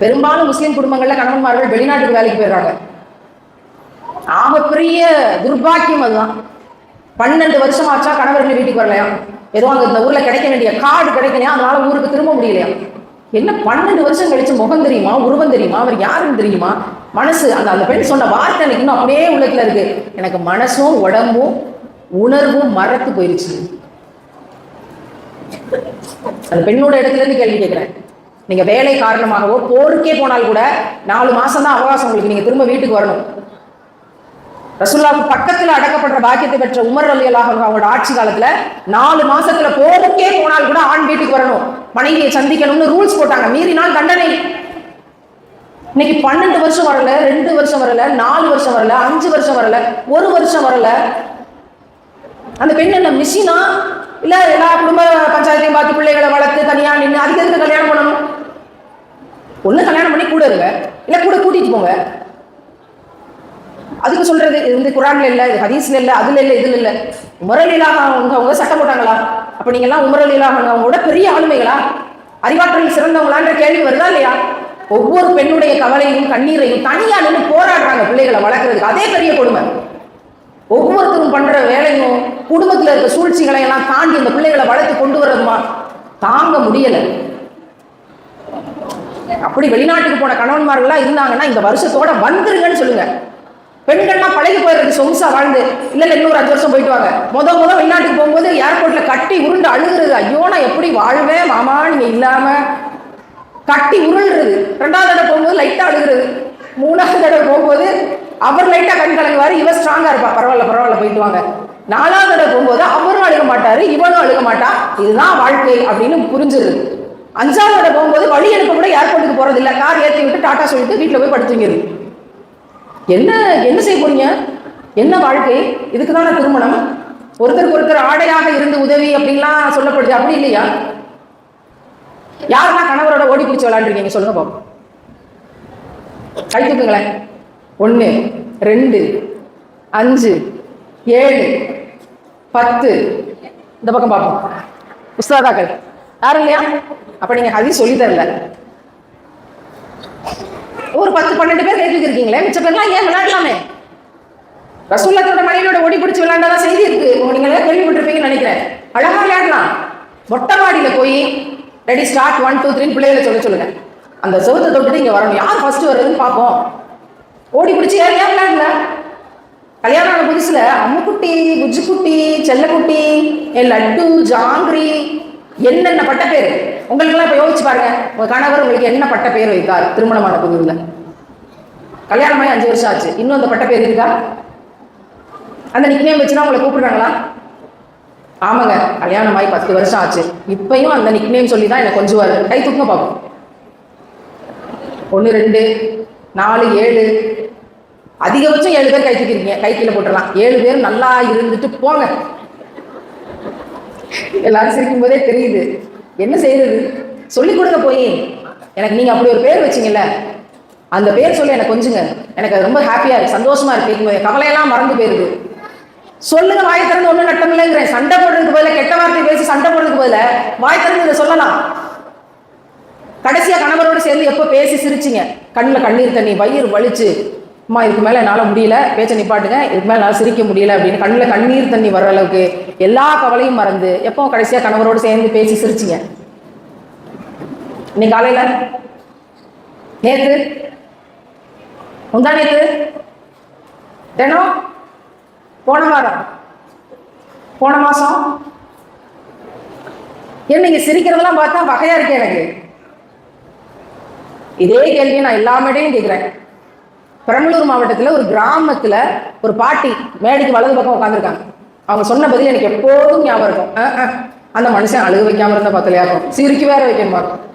பெரும்பாலும் முஸ்லீம் குடும்பங்கள்ல கணவன்மார்கள் வெளிநாட்டுக்கு வேலைக்கு போயிடுறாங்க. ஆகப்பெரிய துர்பாக்கியம் அதுதான். பன்னெண்டு வருஷம் ஆச்சா கணவர்கள் வீட்டுக்கு வரலையா? ஏதோ அங்க இந்த ஊர்ல கிடைக்க வேண்டிய காடு கிடைக்கலையா? அதனால ஊருக்கு திரும்ப முடியலையா? என்ன பன்னெண்டு வருஷம் கழிச்சு முகம் தெரியுமா? உருவம் தெரியுமா? அவர் யாருன்னு தெரியுமா? மனசு அந்த அந்த பெண் சொன்ன வார்த்தை எனக்கு இன்னும் அப்படியே உள்ளத்துல இருக்கு. எனக்கு மனசும் உடம்பும் உணர்வும் மறத்து போயிருச்சு. அந்த பெண்ணோட இடத்துல இருந்து கேள்வி கேட்கிறேன். நீங்க வேலை காரணமாகவோ போருக்கே போனால் கூட நாலு மாசம் தான் அவகாசம் உங்களுக்கு. நீங்க திரும்ப வீட்டுக்கு வரணும். ரசுல்லாவுக்கு பக்கத்துல அடக்கப்படுற பாக்கியத்தை பெற்ற உமர் அலி அல்லாஹ் அவங்களோட ஆட்சி காலத்துல நாலு மாசத்துல போருக்கே போனால் கூட ஆண் வீட்டுக்கு வரணும். மனைவியை சந்திக்கணும்னு ரூல்ஸ் போட்டாங்க. மீறினால் தண்டனை. இன்னைக்கு பன்னெண்டு வருஷம் வரல ரெண்டு வருஷம் வரல நாலு வருஷம் வரல அஞ்சு வருஷம் வரல ஒரு வருஷம் வரல. அந்த பெண் என்ன மிஷினா? இல்ல எல்லா குடும்ப பஞ்சாயத்தையும் பார்த்து பிள்ளைகளை வளர்த்து தனியா நின்று அதுக்கு எதுக்கு கல்யாணம் பண்ணணும்? ஒன்று கல்யாணம் பண்ணி கூட இருங்க. இல்லை கூட கூட்டிகிட்டு போங்க. அதுக்கு சொல்றது இது வந்து குரான்ல இல்லை இது ஹதீஸ்ல இல்லை அதுல இல்லை இதுல இல்லை. உமரலீலாக அவங்க அவங்க சட்டம் போட்டாங்களா? அப்போ நீங்கள்லாம் உமரலீலாக அவங்களோட பெரிய ஆளுமைகளா? அறிவாற்றல் சிறந்தவங்களான்ற கேள்வி வருதா இல்லையா? ஒவ்வொரு பெண்ணுடைய கவலையும் கண்ணீரையும் தனியாக நின்று போராடுறாங்க பிள்ளைகளை வளர்க்குறதுக்கு. அதே பெரிய கொடுமை. ஒவ்வொருத்தரும் பண்ணுற வேலையும் குடும்பத்தில் இருக்க சூழ்ச்சிகளை எல்லாம் தாண்டி இந்த பிள்ளைகளை வளர்த்து கொண்டு வர்றதுமா? தாங்க முடியல. அப்படி வெளிநாட்டுக்கு போன கணவன்மார்கள்லாம் இருந்தாங்கன்னா இந்த வருஷத்தோட வந்துருங்கன்னு சொல்லுங்க. பெண்கள்லாம் பழகி போயிருக்கு சொம்சா வாழ்ந்து இல்லை இன்னொரு அஞ்சு வருஷம் போயிட்டு வாங்க. முத முத வெளிநாட்டுக்கு போகும்போது ஏர்போர்ட்ல கட்டி உருண்டு அழுகுறது. ஐயோ நான் எப்படி வாழ்வேன் மாமா நீங்க இல்லாம? கட்டி உருள்றது ரெண்டாவது தடவை போகும்போது லைட்டா அழுகுறது. மூணாவது தடவை போகும்போது அவர் லைட்டா கண் கலங்குவாரு இவர் ஸ்ட்ராங்கா இருப்பா பரவாயில்ல பரவாயில்ல போயிட்டு வாங்க. நாலாவது தடவை போகும்போது அவரும் அழுக மாட்டாரு இவனும் அழுக மாட்டா. இதுதான் வாழ்க்கை அப்படின்னு புரிஞ்சிருது. அஞ்சாவது போகும்போது வழி அனுப்ப கூட ஏர்போர்ட்டுக்கு போறது இல்ல கார் ஏற்றி விட்டு டாட்டா சொல்லிட்டு வீட்டில் போய் படுத்துங்கிறது என்ன என்ன செய்ய போறீங்க? என்ன வாழ்க்கை? இதுக்கு தானே திருமணம்? ஒருத்தருக்கு ஒருத்தர் ஆடையாக இருந்து உதவி அப்படின்லாம் சொல்லப்படுது அப்படி இல்லையா? யாரெல்லாம் கணவரோட ஓடி பிடிச்சி விளையாண்டுருக்கீங்க? சொல்லுங்க பாப்போம். கை தூக்குங்களேன். ஒன்று ரெண்டு அஞ்சு ஏழு பத்து. இந்த பக்கம் பார்ப்போம் உஸ்தாதாக்கள். யாரும் இல்லையா அப்ப நீங்க ஹதீஸ் சொல்லி தரல. ஒரு பத்து பன்னெண்டு பேர் கேட்டு இருக்கீங்களே மிச்ச பேர்லாம் ஏன் விளையாடலாமே? ரசூல்லத்தோட மனைவியோட ஓடி பிடிச்சி விளையாண்டதான் செய்தி இருக்கு. நீங்களே கேள்விப்பட்டிருப்பீங்கன்னு நினைக்கிறேன். அழகா விளையாடலாம். மொட்டை மாடியில போய் ready start one two three பிள்ளைகளை சொல்ல சொல்லுங்க. அந்த செவத்தை தொட்டுட்டு இங்க வரணும். யார் ஃபர்ஸ்ட் வருதுன்னு பார்ப்போம். ஓடி பிடிச்சி ஏன் ஏன் விளையாடல? கல்யாணம் ஆன புதுசுல அம்முக்குட்டி குஜ்ஜுக்குட்டி செல்லக்குட்டி என் லட்டு ஜாங்கிரி என்னென்ன பட்ட பேர்? உங்களுக்கெல்லாம் இப்போ யோசிச்சு பாருங்க. உங்க கணவர் உங்களுக்கு என்ன பட்ட பேர் வைத்தார் திருமணமான கல்யாணம் கல்யாணமாகி அஞ்சு வருஷம் ஆச்சு. இன்னும் அந்த பட்ட பேர் இருக்கா? அந்த நிக்னேம் வச்சுனா உங்களை கூப்பிடுறாங்களா? ஆமாங்க கல்யாணம் ஆகி பத்து வருஷம் ஆச்சு. இப்பயும் அந்த நிக்னேம் சொல்லி தான் என்னை கொஞ்சுவார். கை தூக்க பார்ப்போம் ஒன்று ரெண்டு நாலு ஏழு. அதிகபட்சம் ஏழு பேர் கை தூக்கிருக்கீங்க. கை கீழே போட்டுடலாம். ஏழு பேர் நல்லா இருந்துட்டு போங்க. எல்லாரும் சிரிக்கும் போதே தெரியுது. என்ன செய்யறது சொல்லி கொடுங்க போய். எனக்கு நீங்க அப்படி ஒரு பேர் வச்சிங்கல்ல. அந்த பேர் சொல்லி எனக்கு கொஞ்சுங்க. எனக்கு அது ரொம்ப ஹாப்பியா இருக்கு சந்தோஷமா இருக்கு. கேட்கும்போது கவலையெல்லாம் மறந்து போயிருது. சொல்லுங்க வாய் திறந்து ஒன்றும் நட்டம் இல்லைங்கிறேன். சண்டை போடுறதுக்கு பதில கெட்ட வார்த்தை பேசி சண்டை போடுறதுக்கு பதிலா வாய் திறந்து இதை சொல்லலாம். கடைசியா கணவரோட சேர்ந்து எப்போ பேசி சிரிச்சிங்க? கண்ணில் கண்ணீர் தண்ணி வயிறு வலிச்சு. அம்மா இதுக்கு மேலே என்னால் முடியல. பேச்சை நிப்பாட்டுங்க. இதுக்கு மேலே என்னால் சிரிக்க முடியல அப்படின்னு கண்ணில் கண்ணீர் தண்ணி வர்ற அளவுக்கு எல்லா கவலையும் மறந்து எப்போ கடைசியாக கணவரோடு சேர்ந்து பேசி சிரிச்சிங்க. இன்னைக்கு காலையில்? நேத்து? முந்தா நேத்து? தினம் போன வாரம்? போன மாதம் ஏன் நீங்கள் சிரிக்கிறதெல்லாம் பார்த்தா வகையா இருக்கு எனக்கு. இதே கேள்வியை நான் எல்லா மேடையும் பெரம்பலூர் மாவட்டத்தில் ஒரு கிராமத்தில் ஒரு பாட்டி மேடைக்கு வலது பக்கம் உட்காந்துருக்காங்க அவங்க சொன்ன பதில் எனக்கு எப்போதும் ஞாபகம் இருக்கும். அந்த மனுஷன் அழுக வைக்காம இருந்தால் பார்த்தலையா இருக்கும் சிரிக்க வேற வைக்கணுமா? இருக்கும்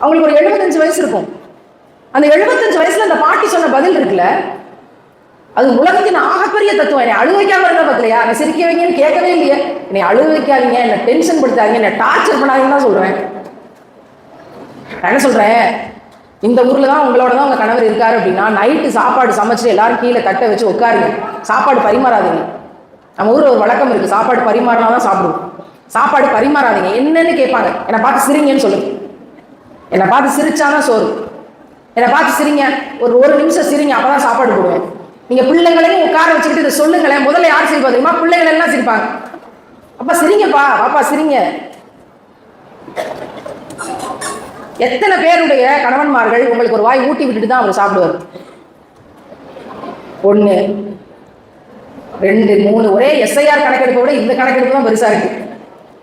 அவங்களுக்கு ஒரு எழுபத்தஞ்சு வயசு இருக்கும். அந்த எழுபத்தஞ்சு வயசுல அந்த பாட்டி சொன்ன பதில் இருக்குல்ல அது உலகத்தின் ஆகப்பெரிய தத்துவம். என்னை அழுக வைக்காம இருந்தா பார்த்தலையா என்னை சிரிக்க வைங்கன்னு கேட்கவே இல்லையே. என்னை அழுக வைக்காதீங்க என்னை டென்ஷன் படுத்தாதீங்க என்னை டார்ச்சர் பண்ணாதீங்கன்னு தான் சொல்றேன். நான் என்ன சொல்றேன்? இந்த ஊரில் தான் உங்களோட தான் உங்கள் கணவர் இருக்காரு அப்படின்னா நைட்டு சாப்பாடு சமைச்சு எல்லாரும் கீழே தட்டை வச்சு உட்காருங்க. சாப்பாடு பரிமாறாதீங்க. நம்ம ஊரில் ஒரு வழக்கம் இருக்குது சாப்பாடு பரிமாறினா தான் சாப்பிடுவோம். சாப்பாடு பரிமாறாதீங்க. என்னன்னு கேட்பாங்க. என்னை பார்த்து சிரிங்கன்னு சொல்லுங்க என்னை பார்த்து சிரிச்சாதான் சோறு. என்னை பார்த்து சிரிங்க. ஒரு ஒரு நிமிஷம் சிரிங்க அப்போ தான் சாப்பாடு போடுவேன். நீங்கள் பிள்ளைங்களையும் உட்கார வச்சுக்கிட்டு இதை சொல்லுங்களேன். முதல்ல யார் சிரிப்பா தெரியுமா? பிள்ளைகள் எல்லாம் சிரிப்பாங்க. அப்பா சிரிங்கப்பா. பாப்பா சிரிங்க. எத்தனை பேருடைய கணவன்மார்கள் உங்களுக்கு ஒரு வாய் ஊட்டி விட்டுட்டு தான் அவர் சாப்பிடுவார்? ஒன்று ரெண்டு மூணு ஒரே எஸ்ஐஆர் கணக்கெடுப்பை விட இந்த கணக்கெடுப்பு தான் பெருசாக இருக்கு.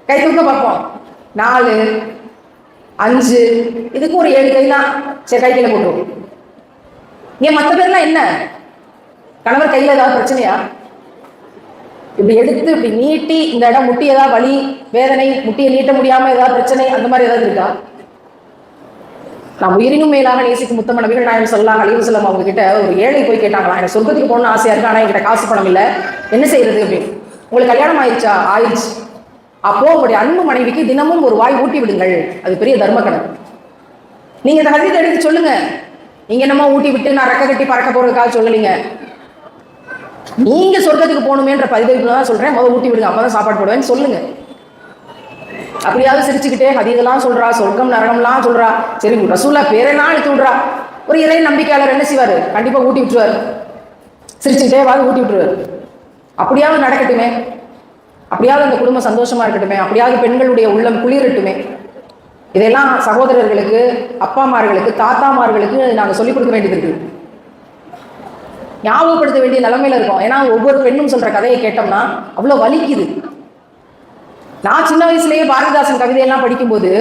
கை தூக்க பார்ப்போம். நாலு அஞ்சு இதுக்கு ஒரு ஏழு கை தான். சரி கை கையில் போட்டுருவோம். ஏன் மற்ற பேர்லாம் என்ன? கணவர் கையில் ஏதாவது பிரச்சனையா? இப்படி எடுத்து இப்படி நீட்டி இந்த இடம் முட்டி ஏதாவது வலி வேதனை முட்டியை நீட்ட முடியாமல் ஏதாவது பிரச்சனை அந்த மாதிரி ஏதாவது இருக்கா? நான் உயிரினும் மேலாக நேசிக்கும் முத்தம நபிகள் நாயகம் சொல்லலாம் அலிவசலம் அவங்க கிட்ட ஒரு ஏழை போய் கேட்டாங்களா எனக்கு சொர்க்கத்துக்கு போகணும்னு ஆசையா இருக்கு? ஆனா என்கிட்ட காசு பணம் இல்லை. என்ன செய்யறது அப்படின்னு. உங்களுக்கு கல்யாணம் ஆயிடுச்சா ஆயிடுச்சு. அப்போ உங்களுடைய அன்பு மனைவிக்கு தினமும் ஒரு வாய் ஊட்டி விடுங்கள். அது பெரிய தர்ம கணக்கு நீங்க இந்த ஹதீத்தை எடுத்து சொல்லுங்க. நீங்க என்னமோ ஊட்டி விட்டு நான் ரெக்க கட்டி பறக்க போறதுக்காக சொல்லலீங்க. நீங்க சொர்க்கத்துக்கு போகணுமேன்ற பதிவு தான் சொல்றேன். முதல் ஊட்டி விடுங்க. அப்பதான் சாப்பாடு போடுவேன்னு சொல்லுங்க. அப்படியாவது சிரிச்சுக்கிட்டே ஹதீதெல்லாம் சொல்றா சொர்க்கம் நரகம்லாம் சொல்றா. சரி ரசூலா பேரெல்லாம் எடுத்து விட்றா. ஒரு இறை நம்பிக்கையாளர் என்ன செய்வார்? கண்டிப்பாக ஊட்டி விட்டுருவார். சிரிச்சுக்கிட்டே வாது ஊட்டி விட்டுருவாரு. அப்படியாவது நடக்கட்டுமே. அப்படியாவது அந்த குடும்பம் சந்தோஷமா இருக்கட்டுமே. அப்படியாவது பெண்களுடைய உள்ளம் குளிரட்டுமே. இதெல்லாம் சகோதரர்களுக்கு அப்பாமார்களுக்கு தாத்தாமார்களுக்கு நாங்கள் சொல்லிக் கொடுக்க வேண்டியது இருக்கு. ஞாபகப்படுத்த வேண்டிய நிலைமையில இருக்கோம். ஏன்னா ஒவ்வொரு பெண்ணும் சொல்ற கதையை கேட்டோம்னா அவ்வளோ வலிக்குது. நான் சின்ன வயசுலேயே பாரதிதாசன் கவிதையெல்லாம் படிக்கும்போது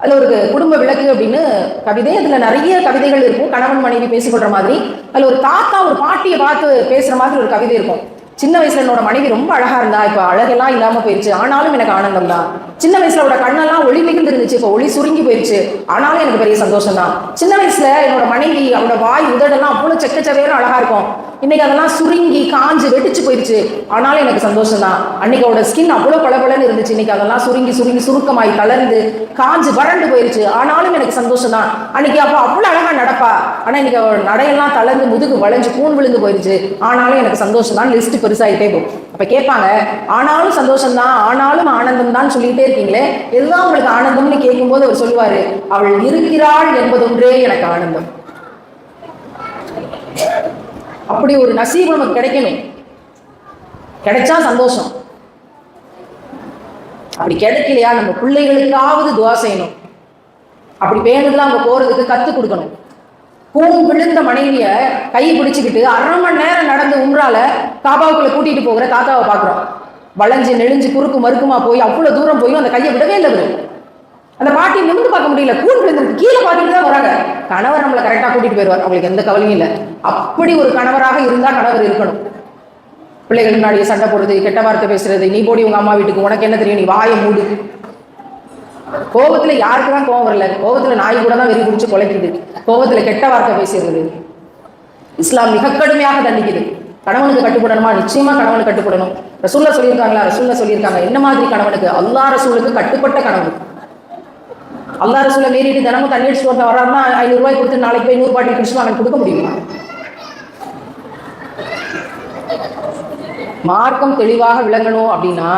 அதில் ஒரு குடும்ப விளக்கு அப்படின்னு கவிதை அதில் நிறைய கவிதைகள் இருக்கும். கணவன் மனைவி பேசிக்கொள்கிற மாதிரி. அதில் ஒரு தாத்தா ஒரு பாட்டியை பார்த்து பேசுகிற மாதிரி ஒரு கவிதை இருக்கும். சின்ன வயசுல என்னோட மனைவி ரொம்ப அழகா இருந்தா இப்போ அழகெல்லாம் இல்லாம போயிருச்சு. ஆனாலும் எனக்கு ஆனந்தம் தான். சின்ன வயசுல அவட கண்ணெல்லாம் ஒளி மிகுந்து இருந்துச்சு இப்போ ஒளி சுருங்கி போயிருச்சு. ஆனாலும் எனக்கு பெரிய சந்தோஷம் தான் சின்ன வயசுல என்னோட மனைவி அவனோட வாய் உதடெல்லாம் அவ்வளவு செக்கச்சவேரும் அழகா இருக்கும். இன்னைக்கு அதெல்லாம் சுருங்கி காஞ்சு வெடிச்சு போயிடுச்சு ஆனாலும் எனக்கு சந்தோஷம் தான் அன்னைக்கு அவட ஸ்கின் அவ்வளோ பளபளன்னு இருந்துச்சு. இன்னைக்கு அதெல்லாம் சுருங்கி சுருங்கி சுருக்கமாய் தளர்ந்து காஞ்சு வறண்டு போயிருச்சு. ஆனாலும் எனக்கு சந்தோஷம் தான் அன்னைக்கு அப்போ அவ்வளோ அழகா நடப்பா. ஆனா இன்னைக்கு அவள் நடையெல்லாம் தளர்ந்து முதுகு வளைஞ்சு பூன் விழுந்து போயிருச்சு. ஆனாலும் எனக்கு சந்தோஷம் தான் லிஸ்ட் பெருசாயிட்டே போகும் அப்ப கேட்பாங்க ஆனாலும் சந்தோஷம் தான் ஆனாலும் ஆனந்தம் தான் சொல்லிட்டே இருக்கீங்களே? எதுதான் உங்களுக்கு ஆனந்தம்னு கேட்கும்போது அவர் சொல்லுவாரு அவள் இருக்கிறாள் என்பதொன்றே எனக்கு ஆனந்தம். அப்படி ஒரு நசீபு நமக்கு கிடைக்கணும். கிடைச்சா சந்தோஷம். அப்படி கிடைக்கலையா? நம்ம பிள்ளைகளுக்காவது துவா செய்யணும். அப்படி பேணுதலா அங்கே போறதுக்கு கத்து கொடுக்கணும். கூன் விழுந்த மனைவிய கை பிடிச்சுக்கிட்டு அரை மணி நேரம் நடந்து உம்ரால காபாவுக்குள்ள கூட்டிட்டு போகிற தாத்தாவை பாக்குறோம் வளைஞ்சு நெளிஞ்சு குறுக்கு மறுக்குமா போய் அவ்வளவு தூரம் போய் அந்த கையை விடவே இல்லை அந்த பாட்டி நிமிந்து பார்க்க முடியல. கூன் விழுந்திருக்கு. கீழே பார்த்துட்டு தான் வராங்க. கணவர் நம்மளை கரெக்டாக கூட்டிட்டு போயிடுவார். அவங்களுக்கு எந்த கவலையும் இல்லை. அப்படி ஒரு கணவராக இருந்தால் கணவர் இருக்கணும். பிள்ளைகள் முன்னாடியே சண்டை போடுறது கெட்ட வார்த்தை பேசுறது நீ போடி உங்க அம்மா வீட்டுக்கு. உனக்கு என்ன தெரியும்? நீ வாயை மூடு. கோபத்துல யாருக்கு தான் கோபம் வரல. கோபத்துல நாய் கூட தான் வெறி குடிச்சு குலைக்குது. கோபத்துல கெட்ட வார்த்தை பேசுறது. இஸ்லாம் மிக கடுமையாக தண்டிக்குது. கணவனுக்கு கட்டுப்படணுமா? நிச்சயமா கணவனுக்கு கட்டுப்படணும். ரசூல்லா சொல்லியிருக்காங்களா? ரசூல்லா சொல்லியிருக்காங்க. என்ன மாதிரி கணவனுக்கு? அல்லா ரசூலுக்கு கட்டுப்பட்ட கணவன். அல்லா ரசூலை மீறிட்டு தினமும் தண்ணி அடிச்சுட்டு ஒருத்தன் வராருன்னா ஐநூறு ரூபாய் கொடுத்து நாளைக்கு போய் நூறு பாட்டில் குடிச்சு கொடுக்க முடியுமா? மார்க்கம் தெளிவாக விளங்கணும் அப்படின்னா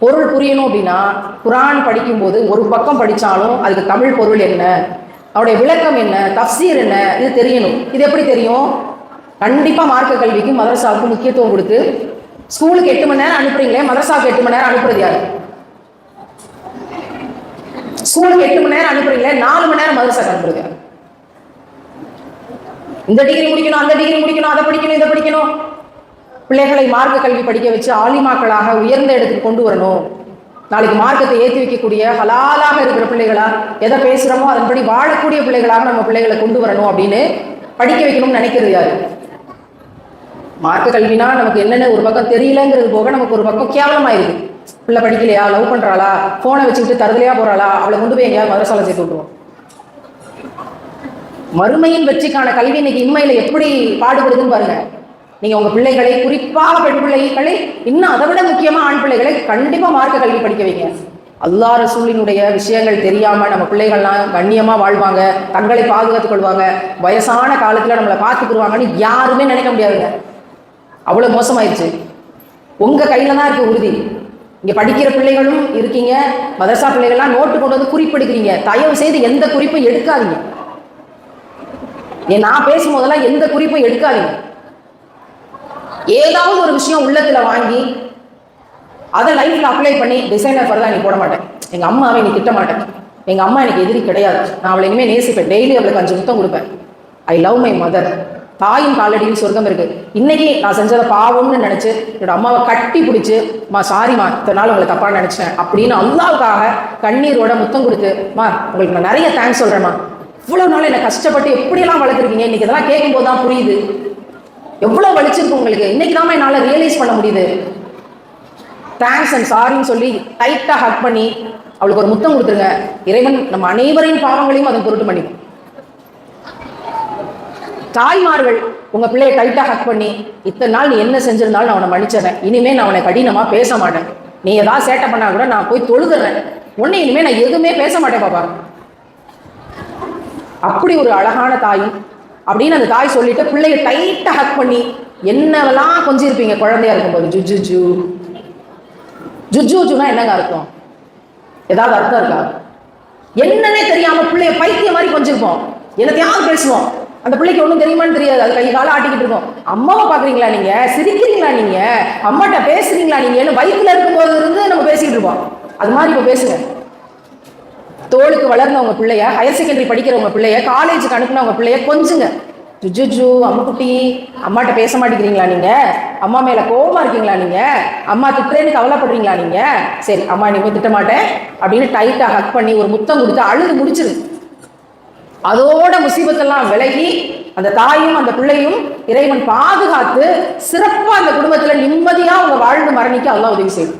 பொருள் புரியணும் அப்படின்னா குரான் படிக்கும்போது ஒரு பக்கம் படித்தாலும் அதுக்கு தமிழ் பொருள் என்ன? அவருடைய விளக்கம் என்ன? தப்சீர் என்ன? இது தெரியணும். இது எப்படி தெரியும்? கண்டிப்பாக மார்க்க கல்விக்கும் மதரசாவுக்கும் முக்கியத்துவம் கொடுத்து ஸ்கூலுக்கு எட்டு மணி நேரம் அனுப்புறீங்களே மதரசாவுக்கு எட்டு மணி நேரம் அனுப்புறது யாரு? ஸ்கூலுக்கு எட்டு மணி நேரம் அனுப்புறீங்களே நாலு மணி நேரம் மதரசா அனுப்புறீங்க இந்த டிகிரி முடிக்கணும் அந்த டிகிரி முடிக்கணும் அதை படிக்கணும் இதை படிக்கணும். பிள்ளைகளை மார்க்க கல்வி படிக்க வச்சு ஆலிமாக்களாக உயர்ந்த இடத்துக்கு கொண்டு வரணும். நாளைக்கு மார்க்கத்தை ஏற்றி வைக்கக்கூடிய ஹலாலாக இருக்கிற பிள்ளைகளா எதை பேசுகிறோமோ அதன்படி வாழக்கூடிய பிள்ளைகளாக நம்ம பிள்ளைகளை கொண்டு வரணும் அப்படின்னு படிக்க வைக்கணும்னு நினைக்கிறது யாரு? மார்க்க கல்வினா நமக்கு என்னென்ன ஒரு பக்கம் தெரியலங்கிறது போக நமக்கு ஒரு பக்கம் கேவலமாயிருக்கு. பிள்ளை படிக்கலையா? லவ் பண்றாளா? போனை வச்சுக்கிட்டு தருதலையா போறாளா? அவளை கொண்டு போய் எங்கேயாவது மதரசாலை சேர்த்து விட்டுருவோம். மறுமையின் வெற்றிக்கான கல்வி இன்னைக்கு இன்மையில எப்படி பாடுபடுதுன்னு பாருங்க. நீங்க உங்க பிள்ளைகளை குறிப்பாக பெண் பிள்ளைகளை இன்னும் அதை விட முக்கியமா ஆண் பிள்ளைகளை கண்டிப்பா மார்க்க கல்வி படிக்க வைங்க. அல்லா ரசூலினுடைய விஷயங்கள் தெரியாம நம்ம பிள்ளைகள்லாம் கண்ணியமா வாழ்வாங்க தங்களை பாதுகாத்துக் கொள்வாங்க. வயசான காலத்துல நம்மளை பார்த்துக்குருவாங்கன்னு யாருமே நினைக்க முடியாதுங்க. அவ்வளவு மோசமாயிருச்சு. உங்க கையில தான் இருக்கு உறுதி. இங்கே படிக்கிற பிள்ளைகளும் இருக்கீங்க. மதரசா பிள்ளைகள்லாம் நோட்டு கொண்டு வந்து குறிப்பெடுக்கிறீங்க தயவு செய்து எந்த குறிப்பும் எடுக்காதீங்க. ஏன் நான் பேசும்போதெல்லாம் எந்த குறிப்பும் எடுக்காதீங்க. ஏதாவது ஒரு விஷயம் உள்ளத்தில் வாங்கி அதை லைஃப்ல அப்ளை பண்ணி டிசைனர் ஃபர்தா நீ போட மாட்டேன். எங்கள் அம்மாவை நீ திட்ட மாட்டேன். எங்கள் அம்மா எனக்கு எதிரி கிடையாது. நான் அவளை இனிமேல் நேசிப்பேன். டெய்லி அவளுக்கு அஞ்சு முத்தம் கொடுப்பேன். ஐ லவ் மை மதர் தாயின் காலடியில் சொர்க்கம் இருக்கு. இன்னைக்கு நான் செஞ்சதை பாவம்னு நினைச்சு என்னோட அம்மாவை கட்டி பிடிச்சு மா சாரிம்மா இத்தனை நாள் உங்களை தப்பா நினைச்சேன். அப்படின்னு அல்லாவுக்காக கண்ணீரோட முத்தம் கொடுத்து மா உங்களுக்கு நான் நிறைய தேங்க்ஸ் சொல்கிறேம்மா இவ்வளவு நாள் என்னை கஷ்டப்பட்டு எப்படியெல்லாம் வளர்த்துருக்கீங்க? இன்னைக்கு இதெல்லாம் கேட்கும்போது தான் புரியுது. எவ்வளவு வலிச்சிருக்கு உங்களுக்கு. இன்னைக்கு தான் என்னால் ரியலைஸ் பண்ண முடியுது. தேங்க்ஸ் அண்ட் சாரின்னு சொல்லி டைட்டாக ஹக் பண்ணி அவளுக்கு ஒரு முத்தம் கொடுத்துருங்க. இறைவன் நம்ம அனைவரின் பாவங்களையும் அதன் பொருட்டு பண்ணிக்கும் தாய்மார்கள் உங்க பிள்ளையை டைட்டாக ஹக் பண்ணி இத்தனை நாள் நீ என்ன செஞ்சிருந்தாலும் நான் அவனை மன்னிச்சிடறேன். இனிமே நான் அவனை கடினமா பேச மாட்டேன். நீ ஏதாவது சேட்டை பண்ணா கூட நான் போய் தொழுதுறேன் உன்னை இனிமே நான் எதுவுமே பேச மாட்டேன் பாப்பா. அப்படி ஒரு அழகான தாயும் அப்படின்னு அந்த தாய் சொல்லிட்டு பிள்ளைய டைட்டாக ஹக் பண்ணி என்னவெல்லாம் கொஞ்சிருப்பீங்க? குழந்தையா இருக்கும்போது ஜுஜு ஜூ ஜுஜூஜுனா என்னங்க அர்த்தம்? ஏதாவது அர்த்தம் இருக்கா? என்னன்னே தெரியாம பிள்ளைய பைத்தியம் மாதிரி கொஞ்சிருப்போம். என்னத்தையாவது பேசுவோம். அந்த பிள்ளைக்கு ஒன்றும் தெரியுமான்னு தெரியாது. அது கை காலம் ஆட்டிக்கிட்டு இருக்கோம். அம்மாவை பார்க்குறீங்களா நீங்க? சிரிக்கிறீங்களா நீங்க? அம்மாட்ட பேசுறீங்களா நீங்கன்னு வயிற்றுல இருக்கும்போது இருந்து நம்ம பேசிக்கிட்டு இருப்போம் அது மாதிரி இப்போ பேசுங்க. தோளுக்கு வளர்ந்தவங்க பிள்ளைய ஹையர் செகண்டரி படிக்கிறவங்க பிள்ளைய காலேஜுக்கு அனுப்புனவங்க பிள்ளைய கொஞ்சுங்க. ஜுஜுஜு அம்முக்குட்டி அம்மாட்ட பேச மாட்டேங்கிறீங்களா நீங்க? அம்மா மேல கோபமாக இருக்கீங்களா நீங்க? அம்மா திட்டுறேன்னு கவலைப்படுறீங்களா நீங்க? சரி அம்மா நீங்கள் திட்ட மாட்டேன் அப்படின்னு டைட்டா ஹக் பண்ணி ஒரு முத்தம் கொடுத்து அழுது முடிச்சிரு அதோட முசீபத்தெல்லாம் விலகி அந்த தாயும் அந்த பிள்ளையும் இறைவன் பாதுகாத்து சிறப்பா அந்த குடும்பத்துல நிம்மதியா அவங்க வாழ்ந்து மரணிக்க அதெல்லாம் உதவி செய்யும்.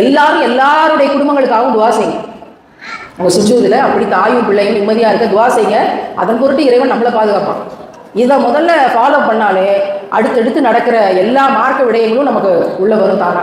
எல்லாரும் எல்லாருடைய குடும்பங்களுக்காகவும் துவா செய்யுங்க. உங்க சுஜூதுல அப்படி தாயும் பிள்ளையும் நிம்மதியா இருக்க துவா செய்யுங்க. அதன் பொருட்டு இறைவன் நம்மளை பாதுகாப்பான். இதை முதல்ல ஃபாலோ பண்ணாலே அடுத்தடுத்து நடக்கிற எல்லா மார்க்க விடயங்களும் நமக்கு உள்ள வரும் தானா?